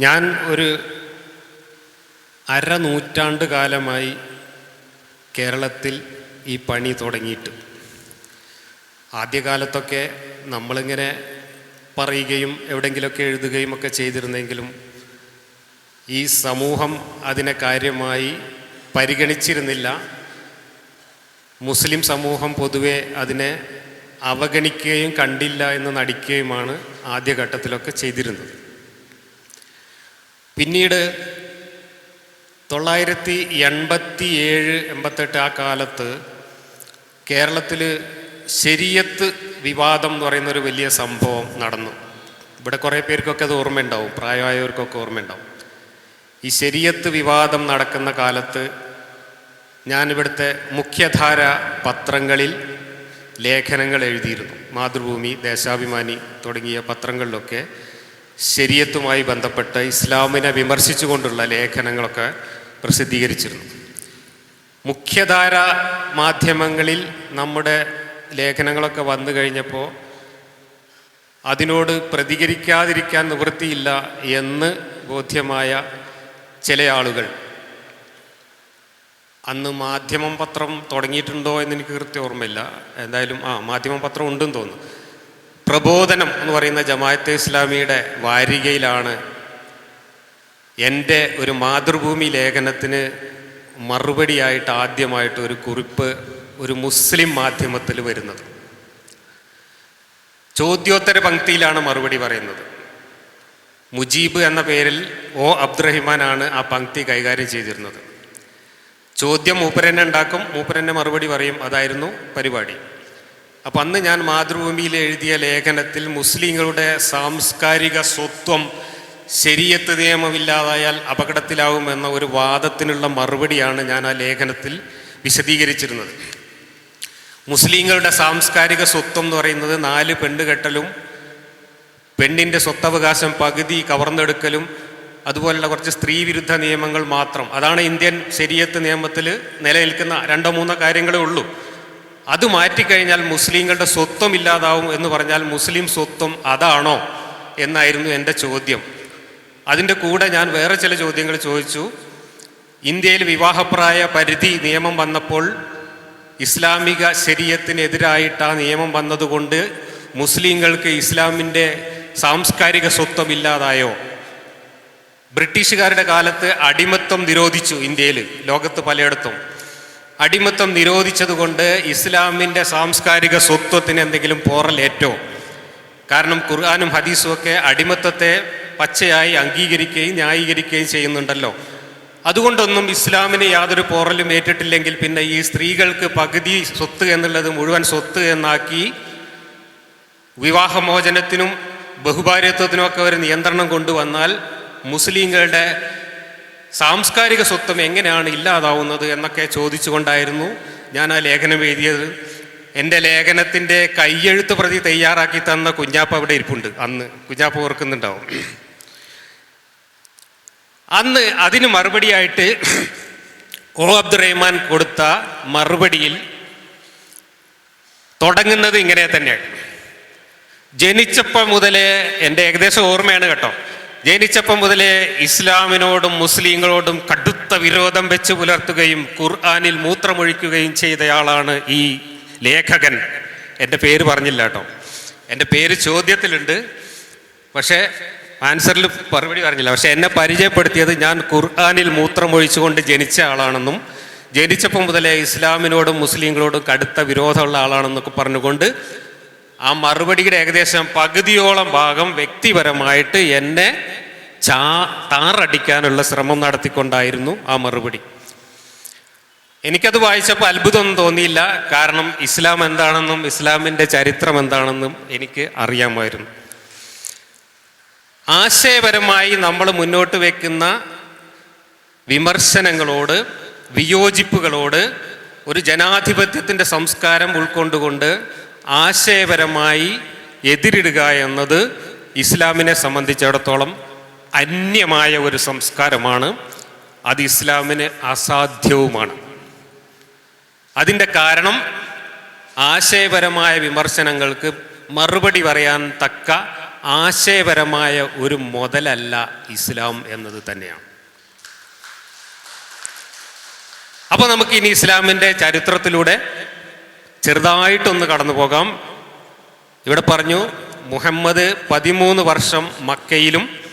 ഞാൻ ഒരു അരനൂറ്റാണ്ട് കാലമായി കേരളത്തിൽ ഈ പണി തുടങ്ങിയിട്ട്. ആദ്യകാലത്തൊക്കെ നമ്മളിങ്ങനെ പറയുകയും എവിടെയെങ്കിലുമൊക്കെ എഴുതുകയും ഒക്കെ ചെയ്തിരുന്നെങ്കിലും ഈ സമൂഹം അതിനെ കാര്യമായി പരിഗണിച്ചിരുന്നില്ല. മുസ്ലിം സമൂഹം പൊതുവെ അതിനെ അവഗണിക്കുകയും കണ്ടില്ല എന്ന് നടിക്കുകയുമാണ് ആദ്യഘട്ടത്തിലൊക്കെ ചെയ്തിരുന്നത്. പിന്നീട് തൊള്ളായിരത്തി എൺപത്തി ഏഴ് എൺപത്തെട്ട് ആ കാലത്ത് കേരളത്തിൽ ശരിയത്ത് വിവാദം എന്ന് പറയുന്നൊരു വലിയ സംഭവം നടന്നു. ഇവിടെ കുറേ പേർക്കൊക്കെ അത് ഓർമ്മയുണ്ടാവും പ്രായമായവർക്കൊക്കെ ഓർമ്മയുണ്ടാവും. ഈ ശരിയത്ത് വിവാദം നടക്കുന്ന കാലത്ത് ഞാനിവിടുത്തെ മുഖ്യധാര പത്രങ്ങളിൽ ലേഖനങ്ങൾ എഴുതിയിരുന്നു. മാതൃഭൂമി ദേശാഭിമാനി തുടങ്ങിയ പത്രങ്ങളിലൊക്കെ ശരിയത്തുമായി ബന്ധപ്പെട്ട് ഇസ്ലാമിനെ വിമർശിച്ചുകൊണ്ടുള്ള ലേഖനങ്ങളൊക്കെ പ്രസിദ്ധീകരിച്ചിരുന്നു. മുഖ്യധാര മാധ്യമങ്ങളിൽ നമ്മുടെ ലേഖനങ്ങളൊക്കെ വന്നു കഴിഞ്ഞപ്പോൾ അതിനോട് പ്രതികരിക്കാതിരിക്കാൻ നിവൃത്തിയില്ല എന്ന് ബോധ്യമായ ചില ആളുകൾ. അന്ന് മാധ്യമം പത്രം തുടങ്ങിയിട്ടുണ്ടോ എന്ന് എനിക്ക് കൃത്യം ഓർമ്മയില്ല. എന്തായാലും ആ മാധ്യമം പത്രം ഉണ്ടെന്ന് തോന്നുന്നു. പ്രബോധനം എന്ന് പറയുന്ന ജമാഅത്ത് ഇസ്ലാമിയുടെ വാരികയിലാണ് എന്റെ ഒരു മാതൃഭൂമി ലേഖനത്തിന് മറുപടിയായിട്ട് ആദ്യമായിട്ട് ഒരു കുറിപ്പ് ഒരു മുസ്ലിം മാധ്യമത്തിൽ വരുന്നത്. ചോദ്യോത്തര പങ്ക്തിയിലാണ് മറുപടി പറയുന്നത്. മുജീബ് എന്ന പേരിൽ ഒ അബ്ദുറഹിമാനാണ് ആ പങ്ക്തി കൈകാര്യം ചെയ്തിരുന്നത്. ചോദ്യം മൂപ്പരന്നെ ഉണ്ടാക്കും മൂപ്പരന്നെ മറുപടി പറയും അതായിരുന്നു പരിപാടി. അപ്പം അന്ന് ഞാൻ മാതൃഭൂമിയിൽ എഴുതിയ ലേഖനത്തിൽ മുസ്ലിങ്ങളുടെ സാംസ്കാരിക സ്വത്വം ശരിയത്ത് നിയമമില്ലാതായാൽ അപകടത്തിലാവുമെന്ന ഒരു വാദത്തിനുള്ള മറുപടിയാണ് ഞാൻ ആ ലേഖനത്തിൽ വിശദീകരിച്ചിരുന്നത്. മുസ്ലിങ്ങളുടെ സാംസ്കാരിക സ്വത്വം എന്ന് പറയുന്നത് നാല് പെണ്ണുകെട്ടലും പെണ്ണിന്റെ സ്വത്തവകാശം പകുതി കവർന്നെടുക്കലും അതുപോലുള്ള കുറച്ച് സ്ത്രീവിരുദ്ധ നിയമങ്ങൾ മാത്രം. അതാണ് ഇന്ത്യൻ ശരിയത്ത് നിയമത്തിൽ നിലനിൽക്കുന്ന രണ്ടോ മൂന്നോ കാര്യങ്ങളേ ഉള്ളൂ. അത് മാറ്റിക്കഴിഞ്ഞാൽ മുസ്ലിങ്ങളുടെ സ്വത്വം ഇല്ലാതാവും എന്ന് പറഞ്ഞാൽ മുസ്ലിം സ്വത്വം അതാണോ എന്നായിരുന്നു എന്റെ ചോദ്യം. അതിന്റെ കൂടെ ഞാൻ വേറെ ചില ചോദ്യങ്ങൾ ചോദിച്ചു. ഇന്ത്യയിൽ വിവാഹപ്രായ പരിധി നിയമം വന്നപ്പോൾ ഇസ്ലാമിക ശരീരത്തിനെതിരായിട്ട് ആ നിയമം വന്നതുകൊണ്ട് മുസ്ലിങ്ങൾക്ക് ഇസ്ലാമിന്റെ സാംസ്കാരിക സ്വത്വം ഇല്ലാതായോ? ബ്രിട്ടീഷുകാരുടെ കാലത്ത് അടിമത്വം നിരോധിച്ചു ഇന്ത്യയിൽ ലോകത്ത് പലയിടത്തും. അടിമത്വം നിരോധിച്ചതുകൊണ്ട് ഇസ്ലാമിന്റെ സാംസ്കാരിക സ്വത്വത്തിന് എന്തെങ്കിലും പോറലേറ്റോ കാരണം ഖുർആാനും ഹദീസും ഒക്കെ അടിമത്തത്തെ പച്ചയായി അംഗീകരിക്കുകയും ന്യായീകരിക്കുകയും ചെയ്യുന്നുണ്ടല്ലോ. അതുകൊണ്ടൊന്നും ഇസ്ലാമിന് യാതൊരു പോറലും ഏറ്റിട്ടില്ലെങ്കിൽ പിന്നെ ഈ സ്ത്രീകൾക്ക് പകുതി സ്വത്ത് എന്നുള്ളത് മുഴുവൻ സ്വത്ത് എന്നാക്കി വിവാഹമോചനത്തിനും ബഹുഭാര്യത്വത്തിനും ഒക്കെ ഒരു നിയന്ത്രണം കൊണ്ടുവന്നാൽ മുസ്ലിങ്ങളുടെ സാംസ്കാരിക സ്വത്വം എങ്ങനെയാണ് ഇല്ലാതാവുന്നത് എന്നൊക്കെ ചോദിച്ചുകൊണ്ടായിരുന്നു ഞാൻ ആ ലേഖനം എഴുതിയത്. എന്റെ ലേഖനത്തിന്റെ കയ്യെഴുത്ത് പ്രതി തയ്യാറാക്കി തന്ന കുഞ്ഞാപ്പ അവിടെ ഇരിപ്പുണ്ട്. അന്ന് കുഞ്ഞാപ്പ ഓർക്കുന്നുണ്ടാവും. അന്ന് അതിന് മറുപടിയായിട്ട് ഒ അബ്ദുറഹ്മാൻ കൊടുത്ത മറുപടിയിൽ തുടങ്ങുന്നത് ഇങ്ങനെ തന്നെയാണ്. ജനിച്ചപ്പോൾ മുതലേ എന്റെ ഏകദേശം ഓർമ്മയാണ് കേട്ടോ. ജനിച്ചപ്പം മുതലേ ഇസ്ലാമിനോടും മുസ്ലിങ്ങളോടും കടുത്ത വിരോധം വെച്ച് പുലർത്തുകയും ഖുർആാനിൽ മൂത്രമൊഴിക്കുകയും ചെയ്തയാളാണ് ഈ ലേഖകൻ. എന്റെ പേര് പറഞ്ഞില്ല കേട്ടോ. എന്റെ പേര് ചോദ്യത്തിലുണ്ട്. പക്ഷേ ആൻസറിൽ മറുപടി പറഞ്ഞില്ല. പക്ഷേ എന്നെ പരിചയപ്പെടുത്തിയത് ഞാൻ ഖുർആാനിൽ മൂത്രമൊഴിച്ചുകൊണ്ട് ജനിച്ച ആളാണെന്നും ജനിച്ചപ്പം മുതലേ ഇസ്ലാമിനോടും മുസ്ലിങ്ങളോടും കടുത്ത വിരോധമുള്ള ആളാണെന്നൊക്കെ പറഞ്ഞുകൊണ്ട് ആ മറുപടിയുടെ ഏകദേശം പകുതിയോളം ഭാഗം വ്യക്തിപരമായിട്ട് എന്നെ ചാ താറടിക്കാനുള്ള ശ്രമം നടത്തിക്കൊണ്ടായിരുന്നു ആ മറുപടി. എനിക്കത് വായിച്ചപ്പോൾ അത്ഭുതമൊന്നും തോന്നിയില്ല. കാരണം ഇസ്ലാം എന്താണെന്നും ഇസ്ലാമിന്റെ ചരിത്രം എന്താണെന്നും എനിക്ക് അറിയാമായിരുന്നു. ആശയപരമായി നമ്മൾ മുന്നോട്ട് വെക്കുന്ന വിമർശനങ്ങളോട് വിയോജിപ്പുകളോട് ഒരു ജനാധിപത്യത്തിന്റെ സംസ്കാരം ഉൾക്കൊണ്ടുകൊണ്ട് ആശയപരമായി എതിരിടുക എന്നത് ഇസ്ലാമിനെ സംബന്ധിച്ചിടത്തോളം അന്യമായ ഒരു സംസ്കാരമാണ്. അത് ഇസ്ലാമിന് അസാധ്യവുമാണ്. അതിന്റെ കാരണം ആശയപരമായ വിമർശനങ്ങൾക്ക് മറുപടി പറയാൻ തക്ക ആശയപരമായ ഒരു മുതലല്ല ഇസ്ലാം എന്നത് തന്നെയാണ്. അപ്പോൾ നമുക്ക് ഇനി ഇസ്ലാമിന്റെ ചരിത്രത്തിലൂടെ ചെറുതായിട്ടൊന്ന് കടന്നു പോകാം. ഇവിടെ പറഞ്ഞു മുഹമ്മദ് പതിമൂന്ന് വർഷം മക്കയിലും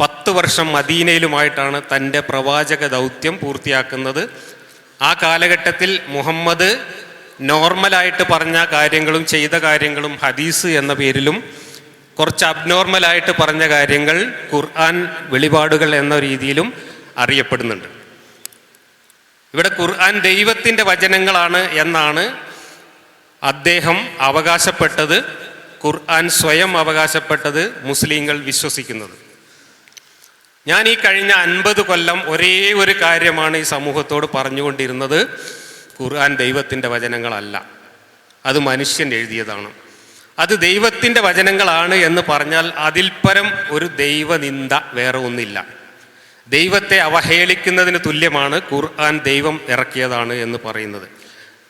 പത്ത് വർഷം മദീനയിലുമായിട്ടാണ് തന്റെ പ്രവാചക ദൗത്യം പൂർത്തിയാക്കുന്നത്. ആ കാലഘട്ടത്തിൽ മുഹമ്മദ് നോർമലായിട്ട് പറഞ്ഞ കാര്യങ്ങളും ചെയ്ത കാര്യങ്ങളും ഹദീസ് എന്ന പേരിലും കുറച്ച് അബ്നോർമലായിട്ട് പറഞ്ഞ കാര്യങ്ങൾ ഖുർആൻ വെളിപാടുകൾ എന്ന രീതിയിലും അറിയപ്പെടുന്നുണ്ട്. ഇവിടെ ഖുർആൻ ദൈവത്തിന്റെ വചനങ്ങളാണ് എന്നാണ് അദ്ദേഹം അവകാശപ്പെട്ടത്. ഖുർആൻ സ്വയം അവകാശപ്പെട്ടത് മുസ്ലിങ്ങൾ വിശ്വസിക്കുന്നത്. ഞാൻ ഈ കഴിഞ്ഞ അൻപത് കൊല്ലം ഒരേ ഒരു കാര്യമാണ് ഈ സമൂഹത്തോട് പറഞ്ഞുകൊണ്ടിരുന്നത്. ഖുർആൻ ദൈവത്തിന്റെ വചനങ്ങളല്ല. അത് മനുഷ്യൻ എഴുതിയതാണ്. അത് ദൈവത്തിന്റെ വചനങ്ങളാണ് എന്ന് പറഞ്ഞാൽ അതിൽപരം ഒരു ദൈവനിന്ദ വേറെ ഒന്നില്ല. ദൈവത്തെ അവഹേളിക്കുന്നതിന് തുല്യമാണ് ഖുർആൻ ദൈവം ഇറക്കിയതാണ് എന്ന് പറയുന്നത്.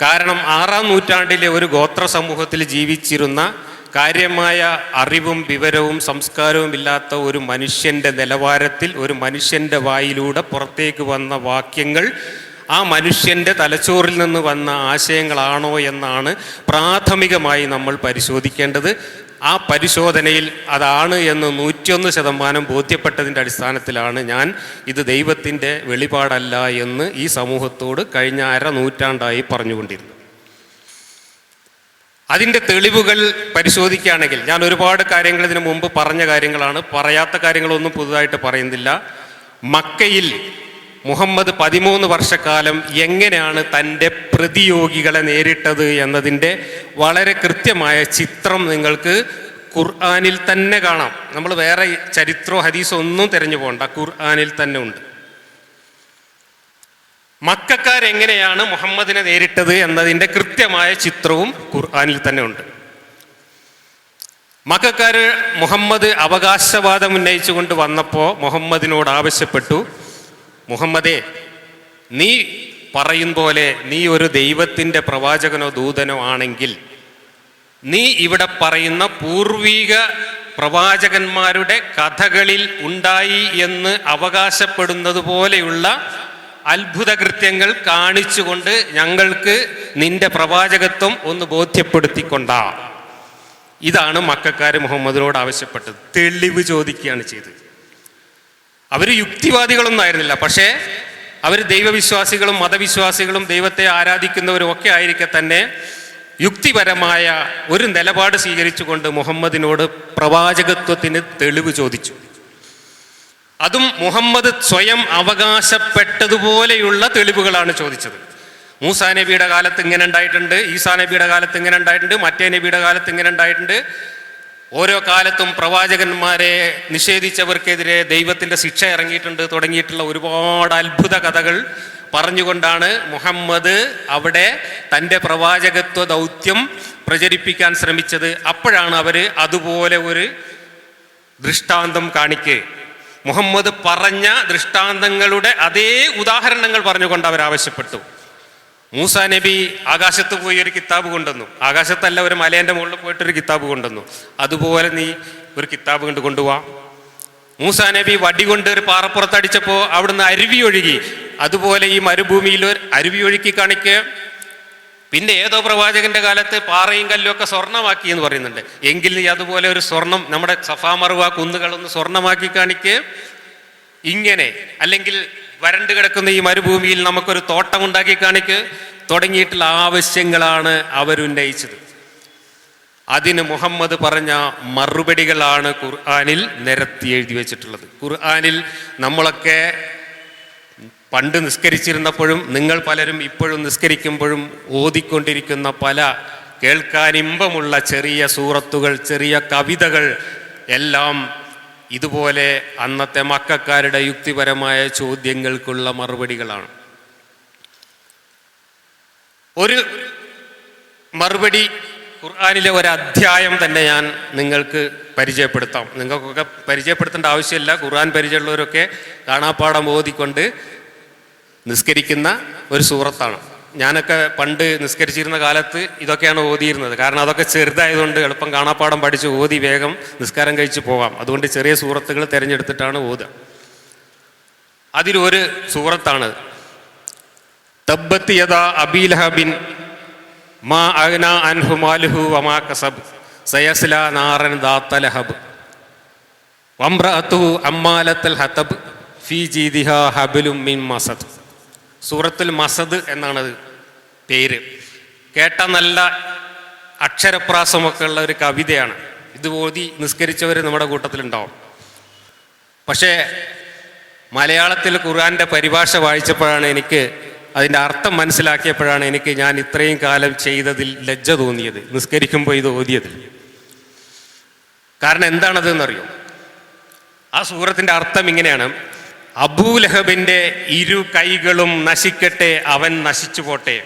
കാരണം ആറാം നൂറ്റാണ്ടിലെ ഒരു ഗോത്ര സമൂഹത്തിൽ ജീവിച്ചിരുന്ന കാര്യമായ അറിവും വിവരവും സംസ്കാരവും ഇല്ലാത്ത ഒരു മനുഷ്യന്റെ നിലവാരത്തിൽ ഒരു മനുഷ്യന്റെ വായിലൂടെ പുറത്തേക്ക് വന്ന വാക്യങ്ങൾ ആ മനുഷ്യന്റെ തലച്ചോറിൽ നിന്ന് വന്ന ആശയങ്ങളാണോ എന്നാണ് പ്രാഥമികമായി നമ്മൾ പരിശോധിക്കേണ്ടത്. ആ പരിശോധനയിൽ അതാണ് എന്ന് നൂറ്റിയൊന്ന് ശതമാനം ബോധ്യപ്പെട്ടതിന്റെ അടിസ്ഥാനത്തിലാണ് ഞാൻ ഇത് ദൈവത്തിന്റെ വെളിപാടല്ല എന്ന് ഈ സമൂഹത്തോട് കഴിഞ്ഞ അര നൂറ്റാണ്ടായി പറഞ്ഞുകൊണ്ടിരുന്നത്. അതിന്റെ തെളിവുകൾ പരിശോധിക്കുകയാണെങ്കിൽ ഞാൻ ഒരുപാട് കാര്യങ്ങൾ ഇതിനു മുമ്പ് പറഞ്ഞ കാര്യങ്ങളാണ്. പറയാത്ത കാര്യങ്ങളൊന്നും പുതുതായിട്ട് പറയുന്നില്ല. മക്കയിൽ മുഹമ്മദ് പതിമൂന്ന് വർഷക്കാലം എങ്ങനെയാണ് തന്റെ പ്രതിയോഗികളെ നേരിട്ടത് എന്നതിന്റെ വളരെ കൃത്യമായ ചിത്രം നിങ്ങൾക്ക് ഖുർആാനിൽ തന്നെ കാണാം. നമ്മൾ വേറെ ചരിത്രോ ഹദീസോ ഒന്നും തിരഞ്ഞു പോകണ്ട. ഖുർആാനിൽ തന്നെ ഉണ്ട്. മക്കാരെങ്ങനെയാണ് മുഹമ്മദിനെ നേരിട്ടത് എന്നതിന്റെ കൃത്യമായ ചിത്രവും ഖുർആാനിൽ തന്നെ ഉണ്ട്. മക്കാര് മുഹമ്മദ് അവകാശവാദം ഉന്നയിച്ചുകൊണ്ട് വന്നപ്പോൾ മുഹമ്മദിനോട് ആവശ്യപ്പെട്ടു മുഹമ്മദേ നീ പറയും പോലെ നീ ഒരു ദൈവത്തിന്റെ പ്രവാചകനോ ദൂതനോ ആണെങ്കിൽ നീ ഇവിടെ പറയുന്ന പൂർവീക പ്രവാചകന്മാരുടെ കഥകളിൽ ഉണ്ടായി എന്ന് അവകാശപ്പെടുന്നത് പോലെയുള്ള അത്ഭുത കൃത്യങ്ങൾ കാണിച്ചുകൊണ്ട് ഞങ്ങൾക്ക് നിന്റെ പ്രവാചകത്വം ഒന്ന് ബോധ്യപ്പെടുത്തിക്കൊണ്ടാ. ഇതാണ് മക്കാര് മുഹമ്മദിനോട് ആവശ്യപ്പെട്ടത്. തെളിവ് ചോദിക്കുകയാണ് ചെയ്തത്. അവർ യുക്തിവാദികളൊന്നും ആയിരുന്നില്ല പക്ഷേ അവർ ദൈവവിശ്വാസികളും മതവിശ്വാസികളും ദൈവത്തെ ആരാധിക്കുന്നവരും ഒക്കെ ആയിരിക്കെ തന്നെ യുക്തിപരമായ ഒരു നിലപാട് സ്വീകരിച്ചുകൊണ്ട് മുഹമ്മദിനോട് പ്രവാചകത്വത്തിന് തെളിവ് ചോദിച്ചു. അതും മുഹമ്മദ് സ്വയം അവകാശപ്പെട്ടതുപോലെയുള്ള തെളിവുകളാണ് ചോദിച്ചത്. മൂസാ നബിയുടെ കാലത്ത് ഇങ്ങനെ ഉണ്ടായിട്ടുണ്ട് ഈസാ നബിയുടെ കാലത്ത് ഇങ്ങനെ ഉണ്ടായിട്ടുണ്ട് മറ്റേ നബിയുടെ കാലത്ത് ഇങ്ങനെ ഉണ്ടായിട്ടുണ്ട്. ഓരോ കാലത്തും പ്രവാചകന്മാരെ നിഷേധിച്ചവർക്കെതിരെ ദൈവത്തിന്റെ ശിക്ഷ ഇറങ്ങിയിട്ടുണ്ട് തുടങ്ങിയിട്ടുള്ള ഒരുപാട് അത്ഭുത കഥകൾ പറഞ്ഞുകൊണ്ടാണ് മുഹമ്മദ് അവിടെ തന്റെ പ്രവാചകത്വ ദൗത്യം പ്രചരിപ്പിക്കാൻ ശ്രമിച്ചത്. അപ്പോഴാണ് അവർ അതുപോലെ ഒരു ദൃഷ്ടാന്തം കാണിക്ക്. മുഹമ്മദ് പറഞ്ഞ ദൃഷ്ടാന്തങ്ങളുടെ അതേ ഉദാഹരണങ്ങൾ പറഞ്ഞുകൊണ്ട് അവർ ആവശ്യപ്പെട്ടു. മൂസ നബി ആകാശത്ത് പോയി ഒരു കിതാബ് കൊണ്ടുവന്നു. ആകാശത്തല്ല ഒരു മലേന്റെ മുകളിൽ പോയിട്ട് ഒരു കിതാബ് കൊണ്ടുവന്നു. അതുപോലെ നീ ഒരു കിതാബ് കൊണ്ട് കൊണ്ടുപോവാ മൂസ നബി വടി കൊണ്ട് ഒരു പാറപ്പുറത്തടിച്ചപ്പോൾ അവിടുന്ന് അരുവി ഒഴുകി. അതുപോലെ ഈ മരുഭൂമിയിൽ ഒരു അരുവി ഒഴുക്കി കാണിക്കുക. പിന്നെ ഏതോ പ്രവാചകന്റെ കാലത്ത് പാറയും കല്ലും ഒക്കെ സ്വർണമാക്കി എന്ന് പറയുന്നുണ്ട്. എങ്കിൽ നീ അതുപോലെ ഒരു സ്വർണം നമ്മുടെ സഫാ മറുവ കുന്നുകളൊന്ന് സ്വർണമാക്കി കാണിക്ക്. ഇങ്ങനെ അല്ലെങ്കിൽ വരണ്ടു കിടക്കുന്ന ഈ മരുഭൂമിയിൽ നമുക്കൊരു തോട്ടം ഉണ്ടാക്കി കാണിക്ക്. തുടങ്ങിയിട്ടുള്ള ആവശ്യങ്ങളാണ് അവരുന്നയിച്ചത് അതിന് മുഹമ്മദ് പറഞ്ഞ മറുപടികളാണ് ഖുർആാനിൽ നിരത്തി എഴുതി വെച്ചിട്ടുള്ളത്. ഖുർആാനിൽ നമ്മളൊക്കെ പണ്ട് നിസ്കരിച്ചിരുന്നപ്പോഴും നിങ്ങൾ പലരും ഇപ്പോഴും നിസ്കരിക്കുമ്പോഴും ഓതിക്കൊണ്ടിരിക്കുന്ന പല കേൾക്കാനിമ്പമുള്ള ചെറിയ സൂറത്തുകൾ ചെറിയ കവിതകൾ എല്ലാം ഇതുപോലെ അന്നത്തെ മക്കാരുടെ യുക്തിപരമായ ചോദ്യങ്ങൾക്കുള്ള മറുപടികളാണ്. ഒരു മറുപടി ഖുർആാനിലെ ഒരു അധ്യായം തന്നെ ഞാൻ നിങ്ങൾക്ക് പരിചയപ്പെടുത്താം. നിങ്ങൾക്കൊക്കെ പരിചയപ്പെടുത്തേണ്ട ആവശ്യമില്ല. ഖുർആൻ പരിചയമുള്ളവരൊക്കെ കാണാപ്പാടം ഓതിക്കൊണ്ട് നിസ്കരിക്കുന്ന ഒരു സൂറത്താണ്. ഞാനൊക്കെ പണ്ട് നിസ്കരിച്ചിരുന്ന കാലത്ത് ഇതൊക്കെയാണ് ഓതിയിരുന്നത്. കാരണം അതൊക്കെ ചെറുതായതുകൊണ്ട് എളുപ്പം കാണാപ്പാടം പഠിച്ച് ഓതി വേഗം നിസ്കാരം കഴിച്ച് പോകാം. അതുകൊണ്ട് ചെറിയ സൂറത്തുകൾ തിരഞ്ഞെടുത്തിട്ടാണ് ഓതുക. അതിലൊരു സൂറത്താണ്. തബ്ബത്ത് യദാ അബീലഹബിൻ മാ അഗ്ന അൻഹു മാലുഹു വമാ കസബ്. സയസ്ല നാറൻ ദാത്തലഹബ് വംറഅത്തുഹു അമ്മാലത്തൽ ഹതബ്. ഫി ജീദിഹ ഹബിലും മിൻ മസദ്. സൂറത്തുൽ മസദ് എന്നാണത് പേര്. കേട്ട നല്ല അക്ഷരപ്രാസമൊക്കെ ഉള്ള ഒരു കവിതയാണ്. ഇത് ഓതി നിസ്കരിച്ചവർ നമ്മുടെ കൂട്ടത്തിലുണ്ടാവും. പക്ഷേ മലയാളത്തിൽ ഖുർആന്റെ പരിഭാഷ വായിച്ചപ്പോഴാണ് എനിക്ക് അതിന്റെ അർത്ഥം മനസ്സിലാക്കിയപ്പോഴാണ് എനിക്ക് ഞാൻ ഇത്രയും കാലം ചെയ്തതിൽ ലജ്ജ തോന്നിയത് നിസ്കരിക്കുമ്പോൾ ഇത് ഓതിയതിൽ. കാരണം എന്താണത് എന്നറിയോ ആ സൂറത്തിന്റെ അർത്ഥം ഇങ്ങനെയാണ്. അബൂലഹബിന്റെ ഇരു കൈകളും നശിക്കട്ടെ അവൻ നശിച്ചു പോട്ടെ.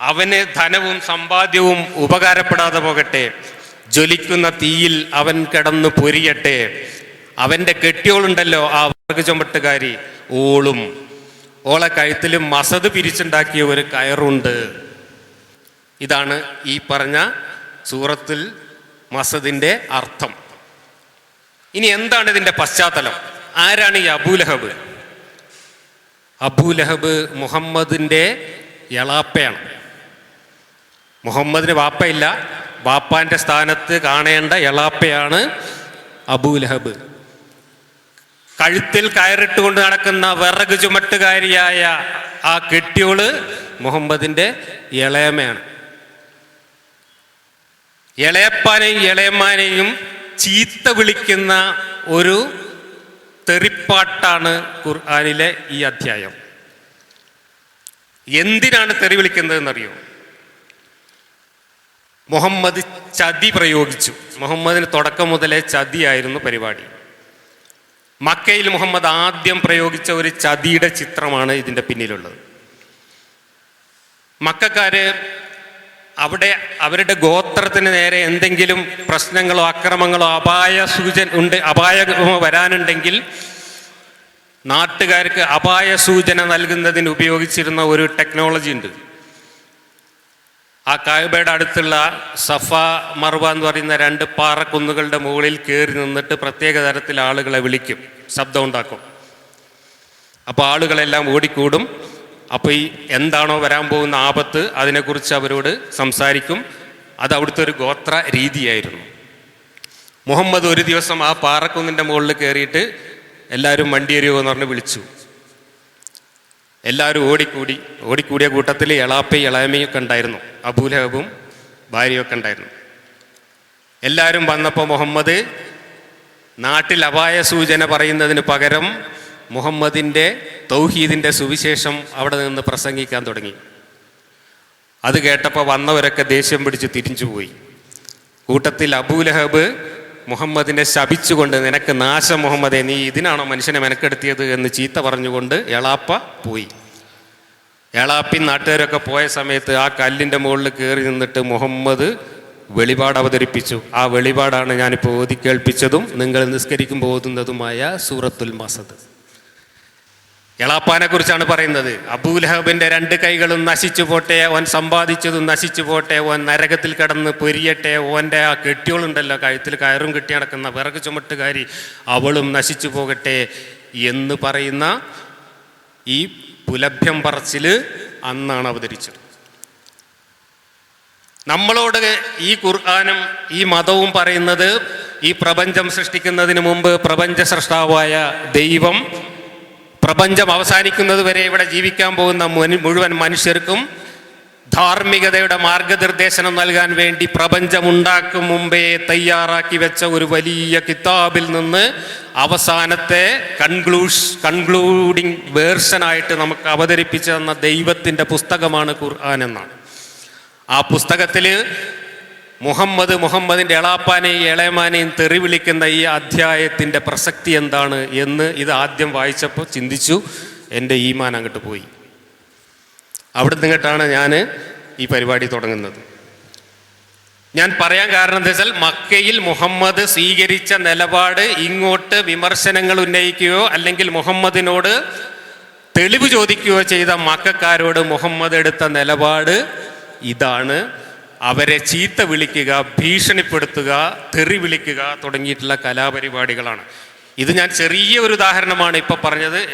അവന് ധനവും സമ്പാദ്യവും ഉപകാരപ്പെടാതെ പോകട്ടെ. ജ്വലിക്കുന്ന തീയിൽ അവൻ കിടന്നു പൊരിയട്ടെ. അവന്റെ കെട്ടിയോളുണ്ടല്ലോ ആ വർഗ ചുമട്ടുകാരി ഓളും. ഓളെ കഴുത്തിലും മസത് പിരിച്ചുണ്ടാക്കിയ ഒരു കയറുണ്ട്. ഇതാണ് ഈ പറഞ്ഞ സൂറത്തിൽ മസദിന്റെ അർത്ഥം. ഇനി എന്താണ് ഇതിന്റെ പശ്ചാത്തലം? ആരാണ് ഈ അബൂലഹബ് അബൂലഹബ് മുഹമ്മദിന്റെ എളാപ്പയാണ് മുഹമ്മദിന് വാപ്പയില്ല. വാപ്പാന്റെ സ്ഥാനത്ത് കാണേണ്ട എളാപ്പയാണ് അബൂലഹബ് കഴുത്തിൽ കയറിട്ടുകൊണ്ട് നടക്കുന്ന വിറക് ചുമട്ടുകാരിയായ ആ കെട്ടിയോൾ മുഹമ്മദിന്റെ ഇളയമയാണ് ഇളയപ്പാനെയും ഇളയമ്മാനെയും ചീത്ത വിളിക്കുന്ന ഒരു തെറിപ്പാട്ടാണ് ഖുർആാനിലെ ഈ അധ്യായം. എന്തിനാണ് തെറി വിളിക്കുന്നതെന്നറിയോ? മുഹമ്മദ് ചതി പ്രയോഗിച്ചു. മുഹമ്മദിന് തുടക്കം മുതലേ ചതിയായിരുന്നു പരിപാടി. മക്കയിൽ മുഹമ്മദ് ആദ്യം പ്രയോഗിച്ച ഒരു ചതിയുടെ ചിത്രമാണ് ഇതിന്റെ പിന്നിലുള്ളത്. മക്കാര് അവിടെ അവരുടെ ഗോത്രത്തിന് നേരെ എന്തെങ്കിലും പ്രശ്നങ്ങളോ അക്രമങ്ങളോ അപായ സൂചന ഉണ്ട് അപായ വരാനുണ്ടെങ്കിൽ നാട്ടുകാർക്ക് അപായ സൂചന നൽകുന്നതിന് ഉപയോഗിച്ചിരുന്ന ഒരു ടെക്നോളജി ഉണ്ട്. ആ കായബയുടെ അടുത്തുള്ള സഫ മർവ എന്ന് പറയുന്ന രണ്ട് പാറക്കുന്നുകളുടെ മുകളിൽ കയറി നിന്നിട്ട് പ്രത്യേക തരത്തിൽ ആളുകളെ വിളിക്കും ശബ്ദം ഉണ്ടാക്കും. അപ്പോൾ ആളുകളെല്ലാം ഓടിക്കൂടും. അപ്പോൾ ഈ എന്താണോ വരാൻ പോകുന്ന ആപത്ത് അതിനെക്കുറിച്ച് അവരോട് സംസാരിക്കും. അത് അവിടുത്തെ ഒരു ഗോത്ര രീതിയായിരുന്നു. മുഹമ്മദ് ഒരു ദിവസം ആ പാറക്കുന്നിന്റെ മുകളിൽ കയറിയിട്ട് എല്ലാവരും വണ്ടിയരിയോ എന്ന് പറഞ്ഞ് വിളിച്ചു. എല്ലാവരും ഓടിക്കൂടി. ഓടിക്കൂടിയ കൂട്ടത്തിൽ എളാപ്പയും ഇളയമയൊക്കെ ഉണ്ടായിരുന്നു. അബൂലഹബും ഭാര്യയൊക്കെ ഉണ്ടായിരുന്നു. എല്ലാവരും വന്നപ്പോൾ മുഹമ്മദ് നാട്ടിൽ അപായ സൂചന പറയുന്നതിന് പകരം മുഹമ്മദിന്റെ തൗഹീദിന്റെ സുവിശേഷം അവിടെ നിന്ന് പ്രസംഗിക്കാൻ തുടങ്ങി. അത് കേട്ടപ്പോൾ വന്നവരൊക്കെ ദേഷ്യം പിടിച്ച് തിരിച്ചുപോയി കൂട്ടത്തിൽ അബൂലഹബ് മുഹമ്മദിനെ ശപിച്ചുകൊണ്ട് നിനക്ക് നാശം മുഹമ്മദെ നീ ഇതിനാണോ മനുഷ്യനെ മെനക്കെടുത്തിയത് എന്ന് ചീത്ത പറഞ്ഞുകൊണ്ട് എളാപ്പ പോയി. എളാപ്പി നാട്ടുകാരൊക്കെ പോയ സമയത്ത് ആ കല്ലിന്റെ മുകളിൽ കയറി നിന്നിട്ട് മുഹമ്മദ് വെളിപാട് അവതരിപ്പിച്ചു. ആ വെളിപാടാണ് ഞാനിപ്പോൾ ഓതി കേൾപ്പിച്ചതും നിങ്ങൾ നിസ്കരിക്കുമ്പോൾ ഓതുന്നതുമായ സൂറത്തുൽ മസദ്. എളാപ്പാനെ കുറിച്ചാണ് പറയുന്നത്. അബൂലഹബിന്റെ രണ്ട് കൈകളും നശിച്ചു പോട്ടെ ഓൻ സമ്പാദിച്ചതും നശിച്ചു പോട്ടെ ഓൻ നരകത്തിൽ കിടന്ന് പൊരിയട്ടെ ഓന്റെ ആ കെട്ടിയോളുണ്ടല്ലോ കഴുത്തിൽ കയറും കെട്ടി നടക്കുന്ന വിറക് ചുമട്ടുകാരി അവളും നശിച്ചു പോകട്ടെ എന്ന് പറയുന്ന ഈ പുലഭ്യം പറച്ചിൽ അന്നാണ് അവതരിച്ചത്. നമ്മളോട് ഈ ഖുർആാനും ഈ മതവും പറയുന്നത് ഈ പ്രപഞ്ചം സൃഷ്ടിക്കുന്നതിന് മുമ്പ് പ്രപഞ്ച സൃഷ്ടാവായ ദൈവം പ്രപഞ്ചം അവസാനിക്കുന്നത് വരെ ഇവിടെ ജീവിക്കാൻ പോകുന്ന മുഴുവൻ മനുഷ്യർക്കും ധാർമ്മികതയുടെ മാർഗനിർദ്ദേശനം നൽകാൻ വേണ്ടി പ്രപഞ്ചം ഉണ്ടാക്കും മുമ്പേ തയ്യാറാക്കി വെച്ച ഒരു വലിയ കിതാബിൽ നിന്ന് അവസാനത്തെ കൺക്ലൂഷ് കൺക്ലൂഡിങ് വേർഷനായിട്ട് നമുക്ക് അവതരിപ്പിച്ചു തന്ന ദൈവത്തിന്റെ പുസ്തകമാണ് ഖുർആൻ എന്നാണ്. ആ പുസ്തകത്തിൽ മുഹമ്മദ് മുഹമ്മദിന്റെ എളാപ്പാനെയും ഇളയമാനെയും തെറി വിളിക്കുന്ന ഈ അധ്യായത്തിന്റെ പ്രസക്തി എന്താണ് എന്ന് ഇത് ആദ്യം വായിച്ചപ്പോൾ ചിന്തിച്ചു. എന്റെ ഈമാൻ അങ്ങോട്ട് പോയി. അവിടെ നിന്നിട്ടാണ് ഞാൻ ഈ പരിപാടി തുടങ്ങുന്നത്. ഞാൻ പറയാൻ കാരണം എന്താ വെച്ചാൽ മക്കയിൽ മുഹമ്മദ് സ്വീകരിച്ച നിലപാട് ഇങ്ങോട്ട് വിമർശനങ്ങൾ ഉന്നയിക്കുകയോ അല്ലെങ്കിൽ മുഹമ്മദിനോട് തെളിവ് ചോദിക്കുകയോ ചെയ്ത മക്കാരോട് മുഹമ്മദ് എടുത്ത നിലപാട് ഇതാണ്. അവരെ ചീത്ത വിളിക്കുക ഭീഷണിപ്പെടുത്തുക തെറി വിളിക്കുക തുടങ്ങിയിട്ടുള്ള കലാപരിപാടികളാണ്. ഇത് ഞാൻ ചെറിയ ഒരു ഉദാഹരണമാണ് ഇപ്പോൾ പറഞ്ഞത്.